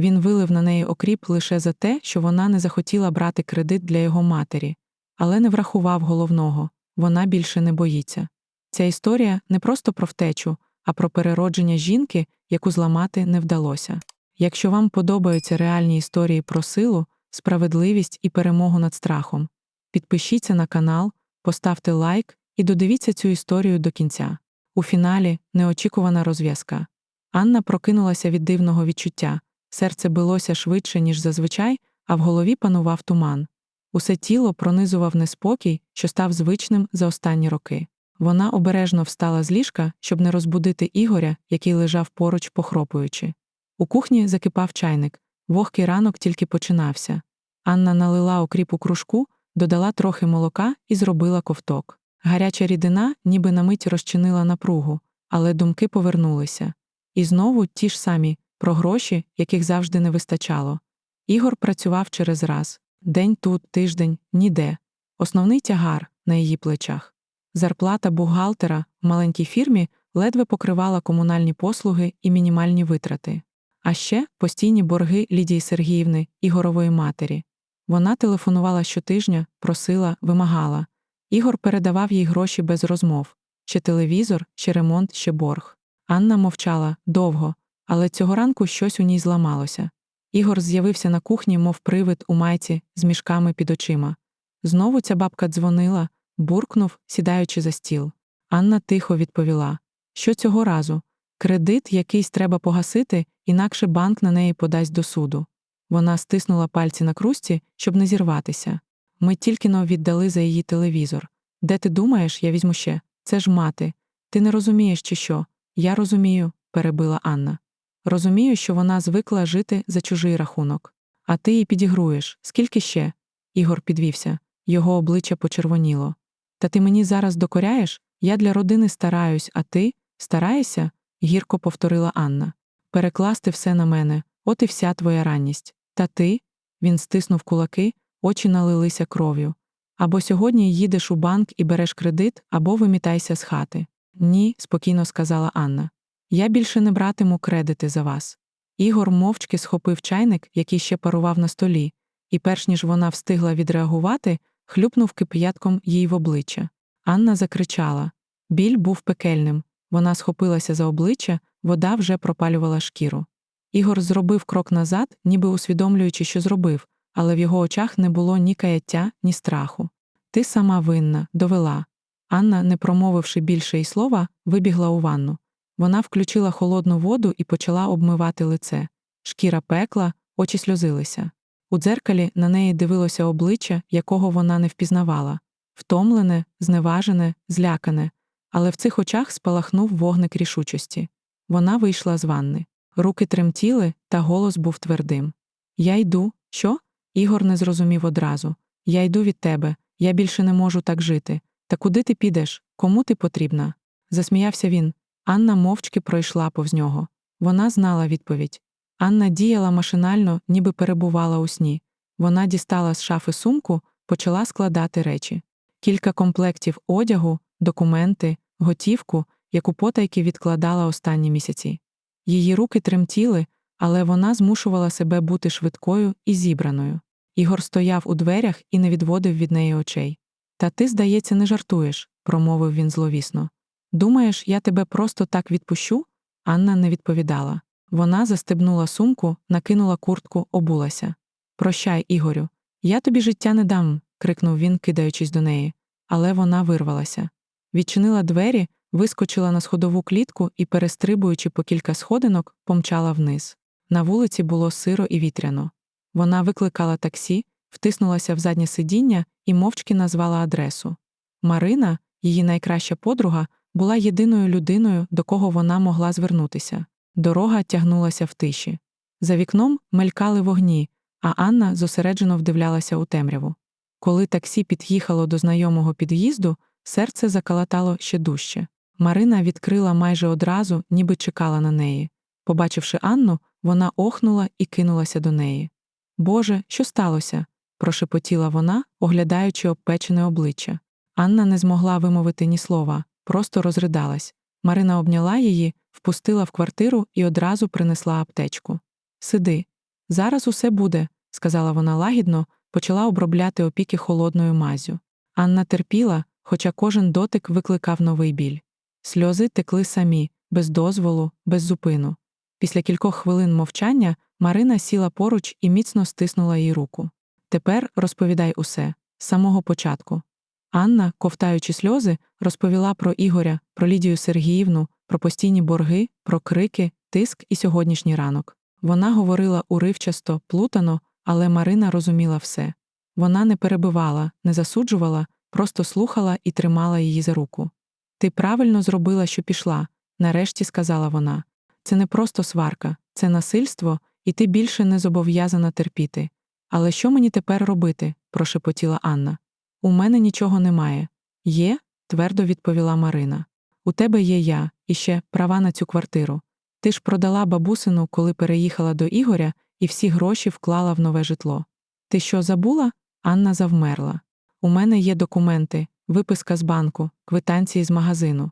Він вилив на неї окріп лише за те, що вона не захотіла брати кредит для його матері, але не врахував головного вона більше не боїться. Ця історія не просто про втечу, а про переродження жінки, яку зламати не вдалося. Якщо вам подобаються реальні історії про силу, справедливість і перемогу над страхом, підпишіться на канал, поставте лайк і додивіться цю історію до кінця. У фіналі неочікувана розв'язка. Анна прокинулася від дивного відчуття, серце билося швидше, ніж зазвичай, а в голові панував туман. Усе тіло пронизував неспокій, що став звичним за останні роки. Вона обережно встала з ліжка, щоб не розбудити Ігоря, який лежав поруч, похропуючи. У кухні закипав чайник, вогкий ранок тільки починався. Анна налила окріп у кружку, додала трохи молока і зробила ковток. Гаряча рідина ніби на мить розчинила напругу, але думки повернулися. І знову ті ж самі про гроші, яких завжди не вистачало. Ігор працював через раз день тут, тиждень, ніде. Основний тягар на її плечах. Зарплата бухгалтера в маленькій фірмі ледве покривала комунальні послуги і мінімальні витрати. А ще постійні борги Лідії Сергіївни, Ігорової матері. Вона телефонувала щотижня, просила, вимагала. Ігор передавав їй гроші без розмов ще телевізор, ще ремонт, ще борг. Анна мовчала довго, але цього ранку щось у ній зламалося. Ігор з'явився на кухні, мов привид у майці з мішками під очима. Знову ця бабка дзвонила, буркнув, сідаючи за стіл. Анна тихо відповіла: Що цього разу? Кредит якийсь треба погасити, інакше банк на неї подасть до суду. Вона стиснула пальці на крусті, щоб не зірватися. Ми тільки но віддали за її телевізор. Де ти думаєш, я візьму ще? Це ж мати. Ти не розумієш, чи що? Я розумію, перебила Анна. Розумію, що вона звикла жити за чужий рахунок. А ти їй підігруєш. Скільки ще? Ігор підвівся. Його обличчя почервоніло. Та ти мені зараз докоряєш? Я для родини стараюсь, а ти стараєшся? гірко повторила Анна. Перекласти все на мене, от і вся твоя ранність. Та ти? Він стиснув кулаки, очі налилися кров'ю. Або сьогодні їдеш у банк і береш кредит, або вимітайся з хати. Ні, спокійно сказала Анна. Я більше не братиму кредити за вас. Ігор мовчки схопив чайник, який ще парував на столі, і, перш ніж вона встигла відреагувати, хлюпнув кип'ятком їй в обличчя. Анна закричала. Біль був пекельним. Вона схопилася за обличчя, вода вже пропалювала шкіру. Ігор зробив крок назад, ніби усвідомлюючи, що зробив, але в його очах не було ні каяття, ні страху. Ти сама винна, довела. Анна, не промовивши більше й слова, вибігла у ванну. Вона включила холодну воду і почала обмивати лице. Шкіра пекла, очі сльозилися. У дзеркалі на неї дивилося обличчя, якого вона не впізнавала втомлене, зневажене, злякане, але в цих очах спалахнув вогник рішучості. Вона вийшла з ванни. Руки тремтіли, та голос був твердим. Я йду, що? Ігор не зрозумів одразу. Я йду від тебе, я більше не можу так жити. Та куди ти підеш? Кому ти потрібна? Засміявся він. Анна мовчки пройшла повз нього. Вона знала відповідь. Анна діяла машинально, ніби перебувала у сні. Вона дістала з шафи сумку, почала складати речі. Кілька комплектів одягу, документи, готівку, яку потайки відкладала останні місяці. Її руки тремтіли, але вона змушувала себе бути швидкою і зібраною. Ігор стояв у дверях і не відводив від неї очей. Та ти, здається, не жартуєш, промовив він зловісно. Думаєш, я тебе просто так відпущу? Анна не відповідала. Вона застебнула сумку, накинула куртку, обулася. Прощай, Ігорю, я тобі життя не дам, крикнув він, кидаючись до неї. Але вона вирвалася. Відчинила двері, вискочила на сходову клітку і, перестрибуючи по кілька сходинок, помчала вниз. На вулиці було сиро і вітряно. Вона викликала таксі, втиснулася в заднє сидіння і мовчки назвала адресу. Марина, її найкраща подруга, була єдиною людиною, до кого вона могла звернутися. Дорога тягнулася в тиші. За вікном мелькали вогні, а Анна зосереджено вдивлялася у темряву. Коли таксі під'їхало до знайомого під'їзду, серце закалатало ще дужче. Марина відкрила майже одразу, ніби чекала на неї. Побачивши Анну, вона охнула і кинулася до неї. Боже, що сталося? прошепотіла вона, оглядаючи обпечене обличчя. Анна не змогла вимовити ні слова, просто розридалась. Марина обняла її, впустила в квартиру і одразу принесла аптечку. Сиди. Зараз усе буде, сказала вона лагідно, почала обробляти опіки холодною мазю. Анна терпіла, хоча кожен дотик викликав новий біль. Сльози текли самі, без дозволу, без зупину. Після кількох хвилин мовчання Марина сіла поруч і міцно стиснула їй руку. Тепер розповідай усе, з самого початку. Анна, ковтаючи сльози, розповіла про Ігоря, про Лідію Сергіївну, про постійні борги, про крики, тиск і сьогоднішній ранок. Вона говорила уривчасто, плутано, але Марина розуміла все. Вона не перебивала, не засуджувала, просто слухала і тримала її за руку. Ти правильно зробила, що пішла, нарешті сказала вона. Це не просто сварка, це насильство, і ти більше не зобов'язана терпіти. Але що мені тепер робити? прошепотіла Анна. У мене нічого немає. Є, твердо відповіла Марина. У тебе є я, і ще права на цю квартиру. Ти ж продала бабусину, коли переїхала до Ігоря, і всі гроші вклала в нове житло. Ти що забула? Анна завмерла. У мене є документи, виписка з банку, квитанції з магазину.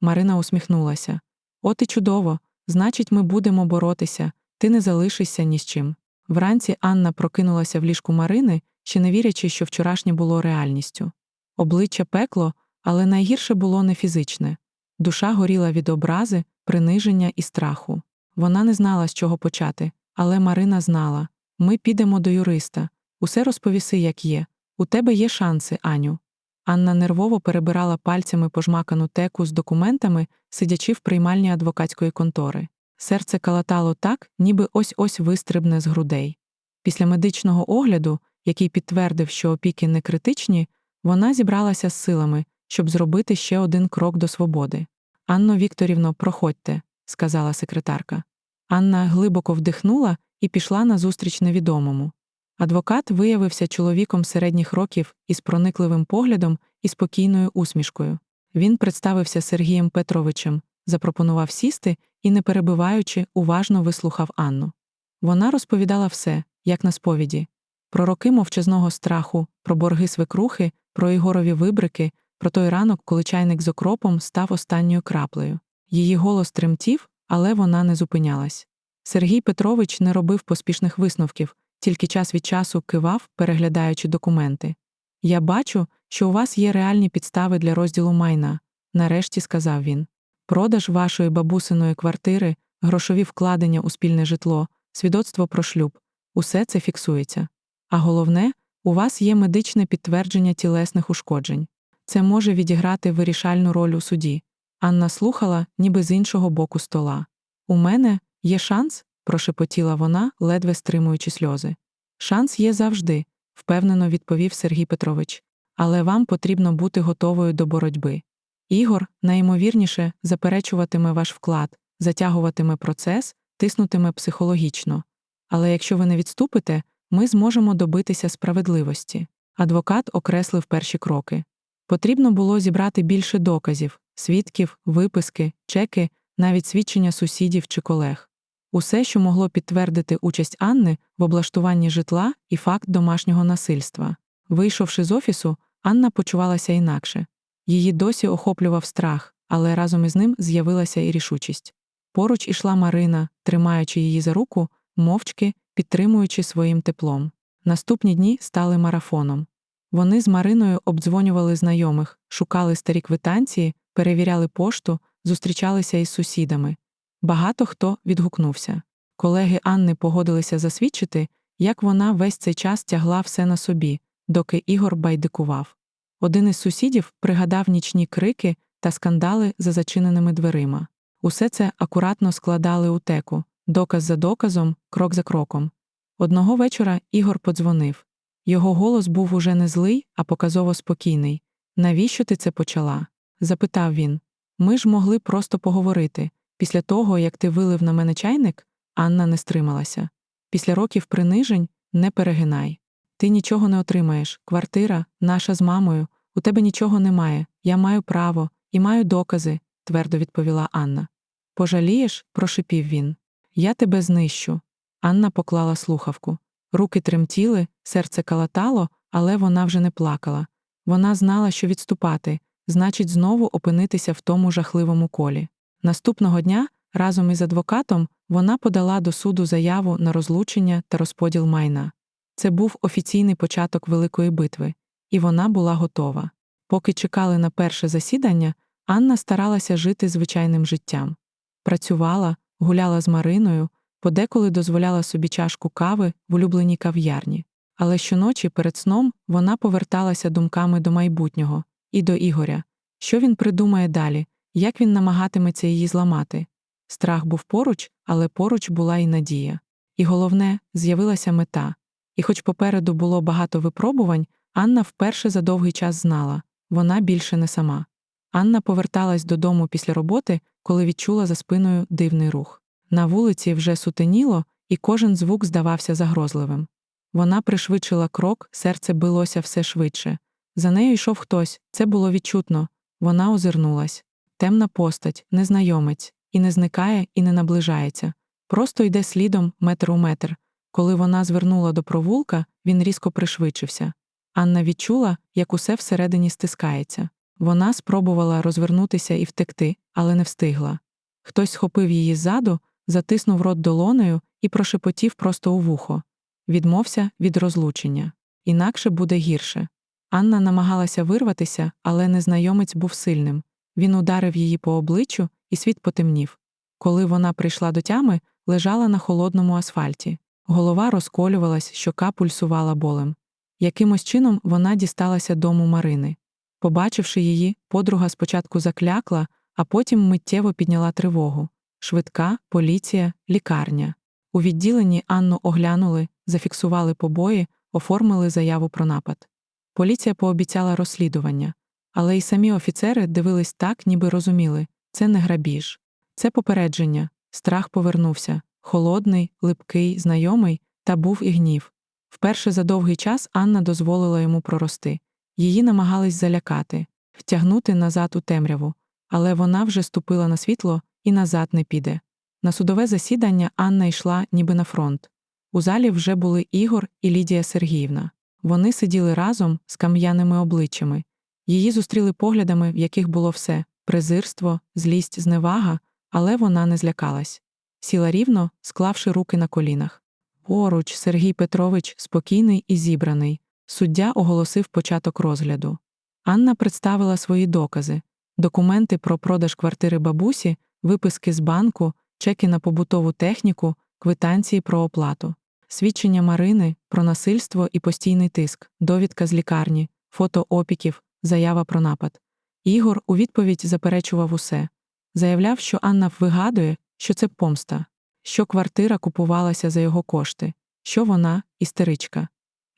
Марина усміхнулася. От і чудово. Значить, ми будемо боротися, ти не залишишся ні з чим. Вранці Анна прокинулася в ліжку Марини, ще не вірячи, що вчорашнє було реальністю. Обличчя пекло, але найгірше було не фізичне. Душа горіла від образи, приниження і страху. Вона не знала, з чого почати, але Марина знала ми підемо до юриста, усе розповіси, як є. У тебе є шанси, Аню. Анна нервово перебирала пальцями пожмакану теку з документами, сидячи в приймальні адвокатської контори. Серце калатало так, ніби ось ось вистрибне з грудей. Після медичного огляду, який підтвердив, що опіки не критичні, вона зібралася з силами, щоб зробити ще один крок до свободи. Анно Вікторівно, проходьте, сказала секретарка. Анна глибоко вдихнула і пішла назустріч невідомому. Адвокат виявився чоловіком середніх років із проникливим поглядом і спокійною усмішкою. Він представився Сергієм Петровичем, запропонував сісти і, не перебиваючи, уважно вислухав Анну. Вона розповідала все, як на сповіді про роки мовчазного страху, про борги свекрухи, про Ігорові вибрики, про той ранок, коли чайник з окропом став останньою краплею. Її голос тремтів, але вона не зупинялась. Сергій Петрович не робив поспішних висновків, тільки час від часу кивав, переглядаючи документи. Я бачу, що у вас є реальні підстави для розділу майна, нарешті сказав він. Продаж вашої бабусиної квартири, грошові вкладення у спільне житло, свідоцтво про шлюб усе це фіксується. А головне, у вас є медичне підтвердження тілесних ушкоджень. Це може відіграти вирішальну роль у суді. Анна слухала, ніби з іншого боку стола. У мене є шанс, прошепотіла вона, ледве стримуючи сльози. Шанс є завжди, впевнено відповів Сергій Петрович, але вам потрібно бути готовою до боротьби. Ігор, найімовірніше, заперечуватиме ваш вклад, затягуватиме процес, тиснутиме психологічно. Але якщо ви не відступите, ми зможемо добитися справедливості. Адвокат окреслив перші кроки. Потрібно було зібрати більше доказів, свідків, виписки, чеки, навіть свідчення сусідів чи колег. Усе, що могло підтвердити участь Анни в облаштуванні житла і факт домашнього насильства. Вийшовши з офісу, Анна почувалася інакше. Її досі охоплював страх, але разом із ним з'явилася і рішучість. Поруч ішла Марина, тримаючи її за руку, мовчки, підтримуючи своїм теплом. Наступні дні стали марафоном. Вони з Мариною обдзвонювали знайомих, шукали старі квитанції, перевіряли пошту, зустрічалися із сусідами. Багато хто відгукнувся. Колеги Анни погодилися засвідчити, як вона весь цей час тягла все на собі, доки Ігор байдикував. Один із сусідів пригадав нічні крики та скандали за зачиненими дверима. Усе це акуратно складали у теку, доказ за доказом, крок за кроком. Одного вечора Ігор подзвонив. Його голос був уже не злий, а показово спокійний. Навіщо ти це почала? запитав він. Ми ж могли просто поговорити. Після того, як ти вилив на мене чайник, Анна не стрималася. Після років принижень не перегинай. Ти нічого не отримаєш. Квартира, наша з мамою, у тебе нічого немає. Я маю право і маю докази, твердо відповіла Анна. Пожалієш? прошипів він. Я тебе знищу. Анна поклала слухавку. Руки тремтіли, серце калатало, але вона вже не плакала. Вона знала, що відступати, значить, знову опинитися в тому жахливому колі. Наступного дня разом із адвокатом Вона подала до суду заяву на розлучення та розподіл майна. Це був офіційний початок великої битви, і вона була готова. Поки чекали на перше засідання, Анна старалася жити звичайним життям. Працювала, гуляла з Мариною, подеколи дозволяла собі чашку кави в улюбленій кав'ярні. Але щоночі перед сном вона поверталася думками до майбутнього і до Ігоря, що він придумає далі, як він намагатиметься її зламати. Страх був поруч, але поруч була і надія. І головне, з'явилася мета. І хоч попереду було багато випробувань, Анна вперше за довгий час знала вона більше не сама. Анна поверталась додому після роботи, коли відчула за спиною дивний рух. На вулиці вже сутеніло, і кожен звук здавався загрозливим. Вона пришвидшила крок, серце билося все швидше. За нею йшов хтось, це було відчутно. Вона озирнулась. Темна постать, незнайомець, і не зникає, і не наближається. Просто йде слідом метр у метр. Коли вона звернула до провулка, він різко пришвидшився. Анна відчула, як усе всередині стискається. Вона спробувала розвернутися і втекти, але не встигла. Хтось схопив її ззаду, затиснув рот долонею і прошепотів просто у вухо. Відмовся від розлучення. Інакше буде гірше. Анна намагалася вирватися, але незнайомець був сильним. Він ударив її по обличчю, і світ потемнів. Коли вона прийшла до тями, лежала на холодному асфальті. Голова розколювалась, щока пульсувала болем. Якимось чином вона дісталася дому Марини. Побачивши її, подруга спочатку заклякла, а потім миттєво підняла тривогу. Швидка, поліція, лікарня. У відділенні Анну оглянули, зафіксували побої, оформили заяву про напад. Поліція пообіцяла розслідування, але й самі офіцери дивились так, ніби розуміли це не грабіж, це попередження. Страх повернувся холодний, липкий, знайомий, та був і гнів. Вперше за довгий час Анна дозволила йому прорости. Її намагались залякати, втягнути назад у темряву, але вона вже ступила на світло і назад не піде. На судове засідання Анна йшла ніби на фронт. У залі вже були Ігор і Лідія Сергіївна. Вони сиділи разом з кам'яними обличчями. Її зустріли поглядами, в яких було все презирство, злість, зневага, але вона не злякалась. Сіла рівно, склавши руки на колінах. Поруч Сергій Петрович спокійний і зібраний. Суддя оголосив початок розгляду. Анна представила свої докази документи про продаж квартири бабусі, виписки з банку, чеки на побутову техніку, квитанції про оплату, свідчення Марини про насильство і постійний тиск, довідка з лікарні, фото опіків, заява про напад. Ігор у відповідь заперечував усе. Заявляв, що Анна вигадує, що це помста, що квартира купувалася за його кошти, що вона істеричка.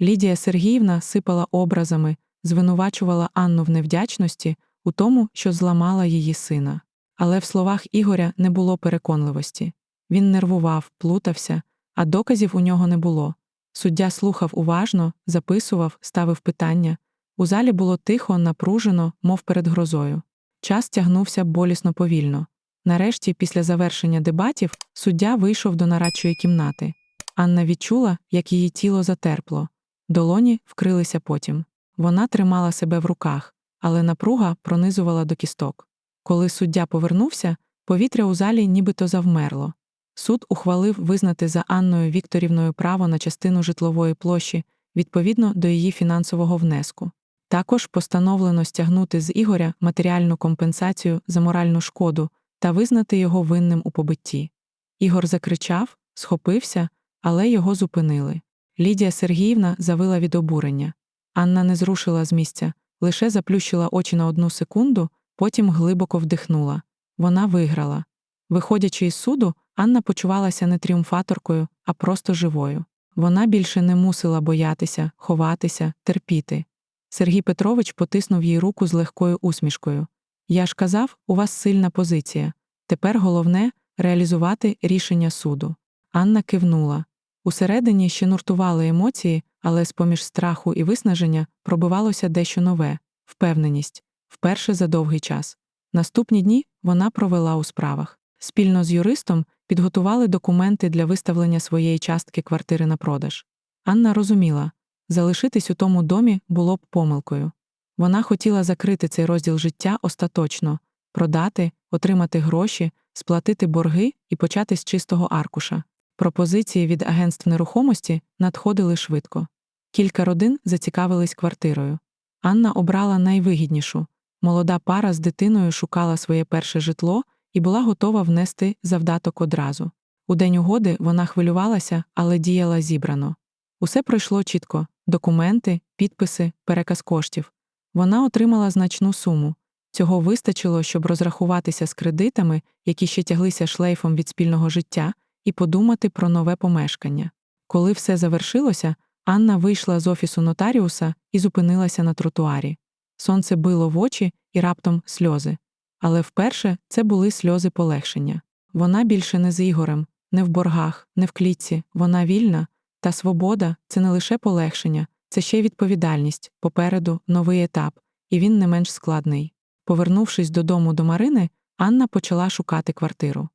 Лідія Сергіївна сипала образами, звинувачувала Анну в невдячності, у тому, що зламала її сина. Але в словах Ігоря не було переконливості. Він нервував, плутався, а доказів у нього не було. Суддя слухав уважно, записував, ставив питання. У залі було тихо, напружено, мов перед грозою. Час тягнувся болісно повільно. Нарешті, після завершення дебатів, суддя вийшов до нарадчої кімнати. Анна відчула, як її тіло затерпло. Долоні вкрилися потім. Вона тримала себе в руках, але напруга пронизувала до кісток. Коли суддя повернувся, повітря у залі нібито завмерло. Суд ухвалив визнати за Анною Вікторівною право на частину житлової площі відповідно до її фінансового внеску. Також постановлено стягнути з Ігоря матеріальну компенсацію за моральну шкоду та визнати його винним у побитті. Ігор закричав, схопився, але його зупинили. Лідія Сергіївна завила від обурення. Анна не зрушила з місця, лише заплющила очі на одну секунду, потім глибоко вдихнула. Вона виграла. Виходячи із суду, Анна почувалася не тріумфаторкою, а просто живою. Вона більше не мусила боятися, ховатися, терпіти. Сергій Петрович потиснув їй руку з легкою усмішкою. Я ж казав, у вас сильна позиція. Тепер головне реалізувати рішення суду. Анна кивнула. Усередині ще нуртували емоції, але з поміж страху і виснаження пробивалося дещо нове впевненість, вперше за довгий час. Наступні дні вона провела у справах. Спільно з юристом підготували документи для виставлення своєї частки квартири на продаж. Анна розуміла, залишитись у тому домі було б помилкою. Вона хотіла закрити цей розділ життя остаточно, продати, отримати гроші, сплатити борги і почати з чистого аркуша. Пропозиції від агентств нерухомості надходили швидко. Кілька родин зацікавились квартирою. Анна обрала найвигіднішу. Молода пара з дитиною шукала своє перше житло і була готова внести завдаток одразу. У день угоди вона хвилювалася, але діяла зібрано. Усе пройшло чітко документи, підписи, переказ коштів. Вона отримала значну суму. Цього вистачило, щоб розрахуватися з кредитами, які ще тяглися шлейфом від спільного життя, і подумати про нове помешкання. Коли все завершилося, Анна вийшла з офісу нотаріуса і зупинилася на тротуарі. Сонце било в очі і раптом сльози. Але вперше це були сльози полегшення. Вона більше не з Ігорем, не в боргах, не в клітці, вона вільна, та свобода це не лише полегшення, це ще й відповідальність, попереду новий етап, і він не менш складний. Повернувшись додому до Марини, Анна почала шукати квартиру.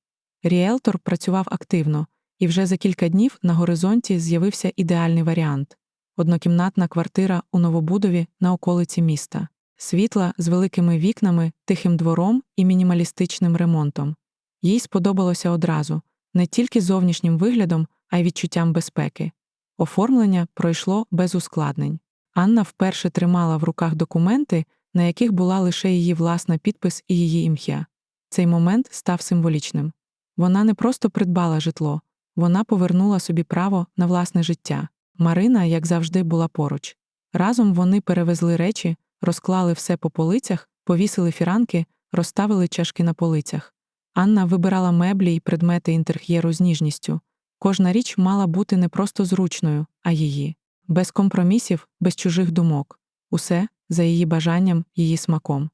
Ріелтор працював активно, і вже за кілька днів на горизонті з'явився ідеальний варіант однокімнатна квартира у новобудові на околиці міста, світла з великими вікнами, тихим двором і мінімалістичним ремонтом. Їй сподобалося одразу не тільки зовнішнім виглядом, а й відчуттям безпеки. Оформлення пройшло без ускладнень. Анна вперше тримала в руках документи, на яких була лише її власна підпис і її ім'я. Цей момент став символічним. Вона не просто придбала житло, вона повернула собі право на власне життя. Марина, як завжди, була поруч. Разом вони перевезли речі, розклали все по полицях, повісили фіранки, розставили чашки на полицях. Анна вибирала меблі і предмети інтер'єру з ніжністю. Кожна річ мала бути не просто зручною, а її, без компромісів, без чужих думок, усе за її бажанням, її смаком.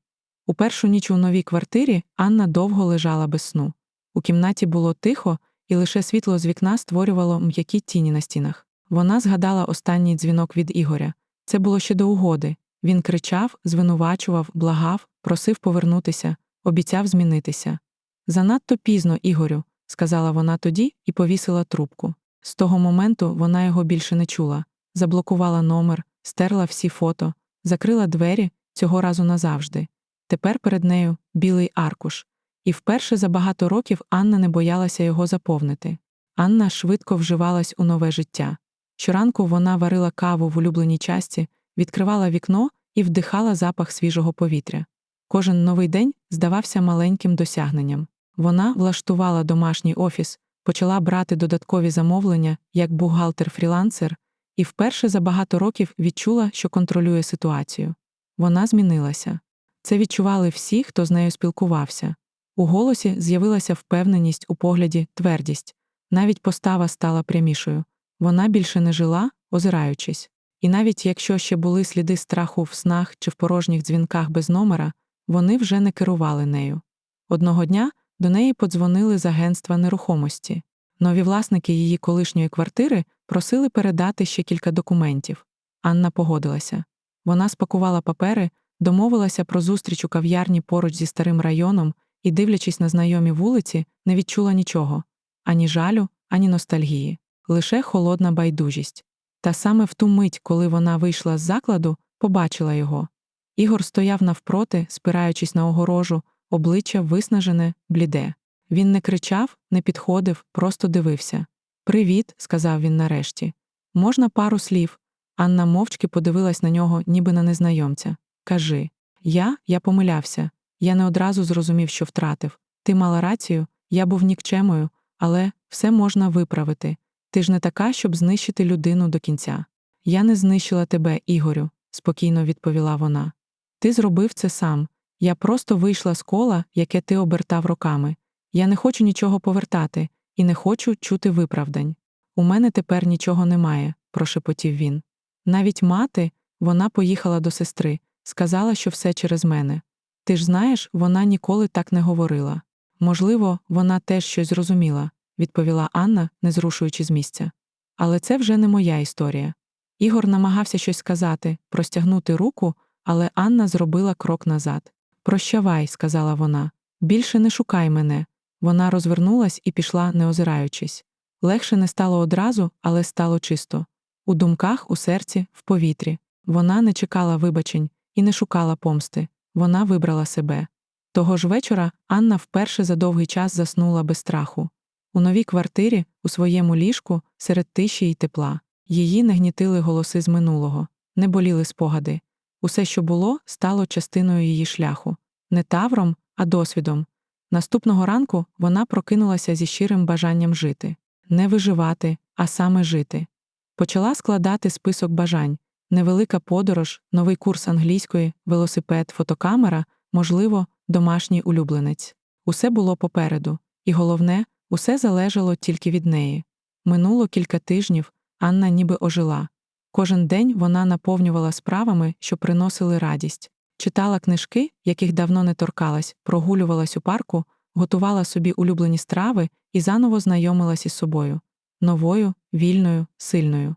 У першу ніч у новій квартирі Анна довго лежала без сну. У кімнаті було тихо, і лише світло з вікна створювало м'які тіні на стінах. Вона згадала останній дзвінок від Ігоря. Це було ще до угоди. Він кричав, звинувачував, благав, просив повернутися, обіцяв змінитися. Занадто пізно, Ігорю, сказала вона тоді і повісила трубку. З того моменту вона його більше не чула, заблокувала номер, стерла всі фото, закрила двері цього разу назавжди. Тепер перед нею білий аркуш. І вперше за багато років Анна не боялася його заповнити. Анна швидко вживалась у нове життя. Щоранку вона варила каву в улюбленій часті, відкривала вікно і вдихала запах свіжого повітря. Кожен новий день здавався маленьким досягненням. Вона влаштувала домашній офіс, почала брати додаткові замовлення як бухгалтер-фрілансер, і вперше за багато років відчула, що контролює ситуацію. Вона змінилася. Це відчували всі, хто з нею спілкувався. У голосі з'явилася впевненість у погляді, твердість, навіть постава стала прямішою. Вона більше не жила, озираючись. І навіть якщо ще були сліди страху в снах чи в порожніх дзвінках без номера, вони вже не керували нею. Одного дня до неї подзвонили з агентства нерухомості. Нові власники її колишньої квартири просили передати ще кілька документів. Анна погодилася. Вона спакувала папери, домовилася про зустріч у кав'ярні поруч зі старим районом і, дивлячись на знайомі вулиці, не відчула нічого ані жалю, ані ностальгії, лише холодна байдужість. Та саме в ту мить, коли вона вийшла з закладу, побачила його. Ігор стояв навпроти, спираючись на огорожу, обличчя виснажене, бліде. Він не кричав, не підходив, просто дивився. Привіт, сказав він нарешті. Можна пару слів. Анна мовчки подивилась на нього, ніби на незнайомця. Кажи я, я помилявся. Я не одразу зрозумів, що втратив. Ти мала рацію, я був нікчемою, але все можна виправити. Ти ж не така, щоб знищити людину до кінця. Я не знищила тебе, Ігорю, спокійно відповіла вона. Ти зробив це сам. Я просто вийшла з кола, яке ти обертав роками. Я не хочу нічого повертати і не хочу чути виправдань. У мене тепер нічого немає, прошепотів він. Навіть мати, вона поїхала до сестри, сказала, що все через мене. Ти ж знаєш, вона ніколи так не говорила. Можливо, вона теж щось зрозуміла, відповіла Анна, не зрушуючи з місця. Але це вже не моя історія. Ігор намагався щось сказати, простягнути руку, але Анна зробила крок назад. Прощавай, сказала вона, більше не шукай мене. Вона розвернулась і пішла, не озираючись. Легше не стало одразу, але стало чисто. У думках, у серці, в повітрі. Вона не чекала вибачень і не шукала помсти. Вона вибрала себе. Того ж вечора Анна вперше за довгий час заснула без страху. У новій квартирі, у своєму ліжку, серед тиші й тепла. Її не гнітили голоси з минулого, не боліли спогади. Усе, що було, стало частиною її шляху, не тавром, а досвідом. Наступного ранку вона прокинулася зі щирим бажанням жити, не виживати, а саме жити. Почала складати список бажань невелика подорож, новий курс англійської, велосипед, фотокамера, можливо, домашній улюбленець. Усе було попереду, і головне, усе залежало тільки від неї. Минуло кілька тижнів, Анна ніби ожила. Кожен день вона наповнювала справами, що приносили радість, читала книжки, яких давно не торкалась, прогулювалась у парку, готувала собі улюблені страви і заново знайомилась із собою новою, вільною, сильною.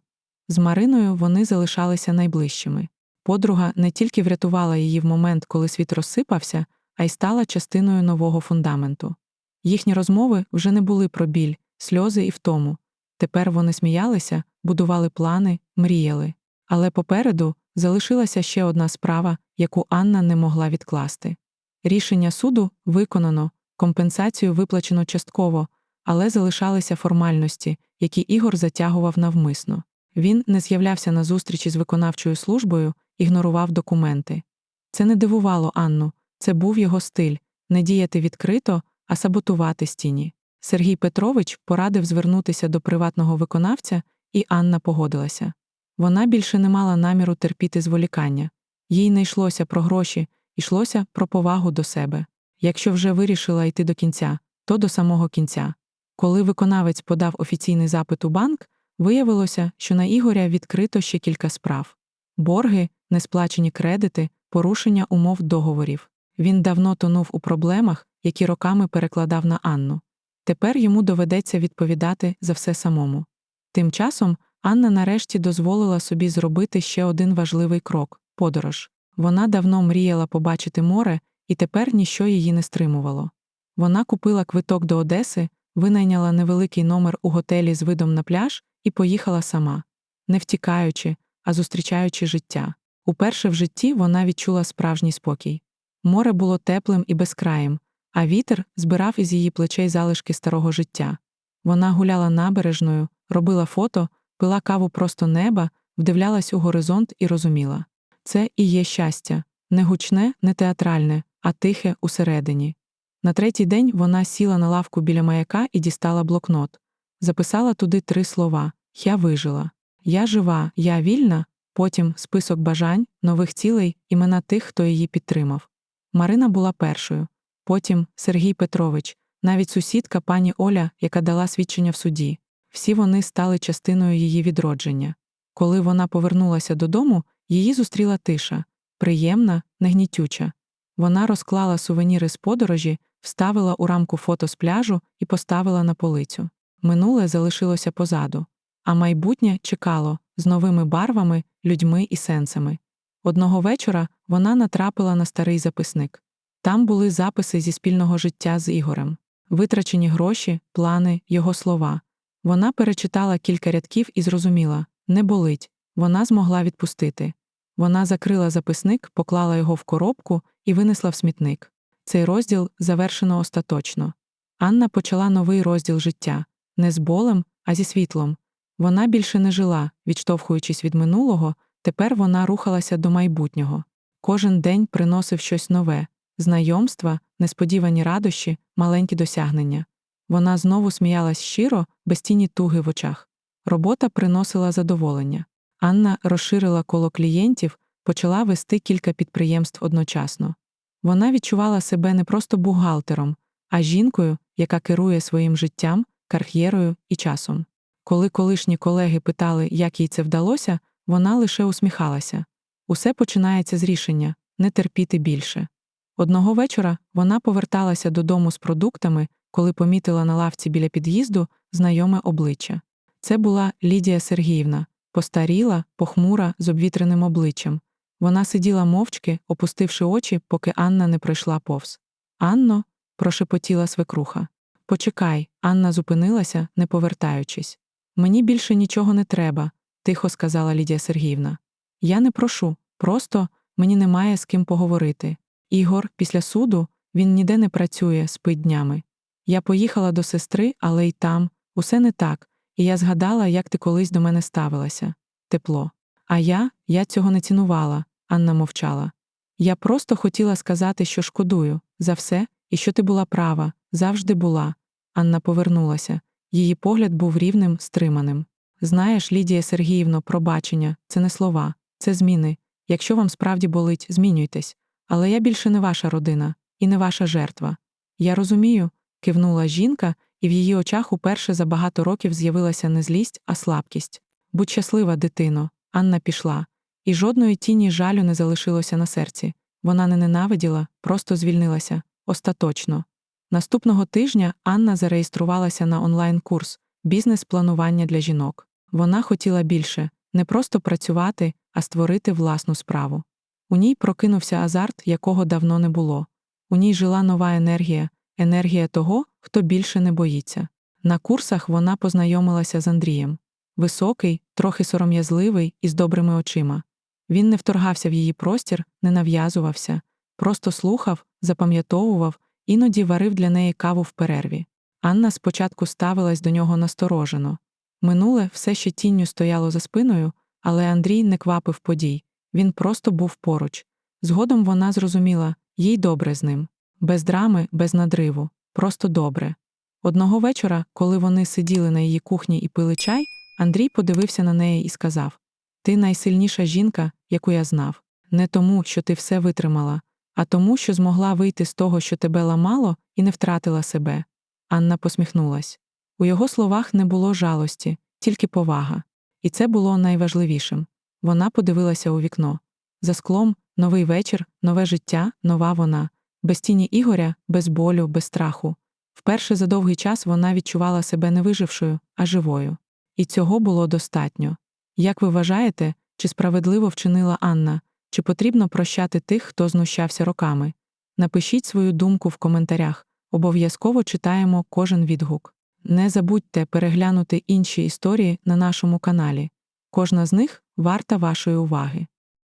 З Мариною вони залишалися найближчими. Подруга не тільки врятувала її в момент, коли світ розсипався, а й стала частиною нового фундаменту. Їхні розмови вже не були про біль, сльози і втому. Тепер вони сміялися, будували плани, мріяли. Але попереду залишилася ще одна справа, яку Анна не могла відкласти. Рішення суду виконано, компенсацію виплачено частково, але залишалися формальності, які Ігор затягував навмисно. Він не з'являвся на зустрічі з виконавчою службою, ігнорував документи. Це не дивувало Анну, це був його стиль не діяти відкрито, а саботувати стіні. Сергій Петрович порадив звернутися до приватного виконавця, і Анна погодилася. Вона більше не мала наміру терпіти зволікання. Їй не йшлося про гроші, йшлося про повагу до себе. Якщо вже вирішила йти до кінця, то до самого кінця. Коли виконавець подав офіційний запит у банк, виявилося, що на Ігоря відкрито ще кілька справ борги, несплачені кредити, порушення умов договорів. Він давно тонув у проблемах, які роками перекладав на Анну. Тепер йому доведеться відповідати за все самому. Тим часом Анна нарешті дозволила собі зробити ще один важливий крок подорож. Вона давно мріяла побачити море, і тепер ніщо її не стримувало. Вона купила квиток до Одеси, винайняла невеликий номер у готелі з видом на пляж і поїхала сама, не втікаючи, а зустрічаючи життя. Уперше в житті вона відчула справжній спокій. Море було теплим і безкраєм, а вітер збирав із її плечей залишки старого життя. Вона гуляла набережною, робила фото, пила каву просто неба, вдивлялась у горизонт і розуміла це і є щастя, не гучне, не театральне, а тихе усередині. На третій день вона сіла на лавку біля маяка і дістала блокнот. Записала туди три слова Я вижила. Я жива, я вільна, потім список бажань, нових цілей, імена тих, хто її підтримав. Марина була першою, потім Сергій Петрович, навіть сусідка пані Оля, яка дала свідчення в суді. Всі вони стали частиною її відродження. Коли вона повернулася додому, її зустріла тиша, приємна, негнітюча. Вона розклала сувеніри з подорожі, вставила у рамку фото з пляжу і поставила на полицю. Минуле залишилося позаду, а майбутнє чекало з новими барвами, людьми і сенсами. Одного вечора вона натрапила на старий записник. Там були записи зі спільного життя з Ігорем, витрачені гроші, плани, його слова. Вона перечитала кілька рядків і зрозуміла не болить, вона змогла відпустити. Вона закрила записник, поклала його в коробку і винесла в смітник. Цей розділ завершено остаточно. Анна почала новий розділ життя не з болем, а зі світлом. Вона більше не жила, відштовхуючись від минулого, тепер вона рухалася до майбутнього. Кожен день приносив щось нове знайомства, несподівані радощі, маленькі досягнення. Вона знову сміялась щиро, без тіні туги в очах. Робота приносила задоволення. Анна розширила коло клієнтів, почала вести кілька підприємств одночасно. Вона відчувала себе не просто бухгалтером, а жінкою, яка керує своїм життям, кар'єрою і часом. Коли колишні колеги питали, як їй це вдалося, вона лише усміхалася. Усе починається з рішення не терпіти більше. Одного вечора вона поверталася додому з продуктами, коли помітила на лавці біля під'їзду знайоме обличчя. Це була Лідія Сергіївна, постаріла, похмура, з обвітреним обличчям. Вона сиділа мовчки, опустивши очі, поки Анна не пройшла повз. Анно, прошепотіла свекруха. Почекай, Анна зупинилася, не повертаючись. Мені більше нічого не треба, тихо сказала Лідія Сергіївна. Я не прошу, просто мені немає з ким поговорити. Ігор, після суду, Він ніде не працює, спить днями. Я поїхала до сестри, але й там усе не так, і я згадала, як ти колись до мене ставилася. Тепло. А я, я цього не цінувала, Анна мовчала. Я просто хотіла сказати, що шкодую за все, і що ти була права, завжди була. Анна повернулася. Її погляд був рівним, стриманим. Знаєш, Лідія Сергіївно, пробачення це не слова, це зміни. Якщо вам справді болить, змінюйтесь. Але я більше не ваша родина і не ваша жертва. Я розумію, кивнула жінка, і в її очах уперше за багато років з'явилася не злість, а слабкість. Будь щаслива, дитино. Анна пішла, і жодної тіні жалю не залишилося на серці. Вона не ненавиділа, просто звільнилася остаточно. Наступного тижня Анна зареєструвалася на онлайн-курс Бізнес-планування для жінок. Вона хотіла більше не просто працювати, а створити власну справу. У ній прокинувся азарт, якого давно не було. У ній жила нова енергія, енергія того, хто більше не боїться. На курсах вона познайомилася з Андрієм. Високий, трохи сором'язливий і з добрими очима. Він не вторгався в її простір, не нав'язувався, просто слухав, запам'ятовував, іноді варив для неї каву в перерві. Анна спочатку ставилась до нього насторожено. Минуле все ще тінню стояло за спиною, але Андрій не квапив подій. Він просто був поруч. Згодом вона зрозуміла їй добре з ним, без драми, без надриву, просто добре. Одного вечора, коли вони сиділи на її кухні і пили чай, Андрій подивився на неї і сказав: Ти найсильніша жінка, яку я знав, не тому, що ти все витримала, а тому, що змогла вийти з того, що тебе ламало, і не втратила себе. Анна посміхнулась. У його словах не було жалості, тільки повага. І це було найважливішим. Вона подивилася у вікно. За склом новий вечір, нове життя, нова вона, без тіні Ігоря, без болю, без страху. Вперше за довгий час вона відчувала себе не вижившою, а живою. І цього було достатньо. Як ви вважаєте, чи справедливо вчинила Анна, чи потрібно прощати тих, хто знущався роками? Напишіть свою думку в коментарях. Обов'язково читаємо кожен відгук. Не забудьте переглянути інші історії на нашому каналі. Кожна з них варта вашої уваги.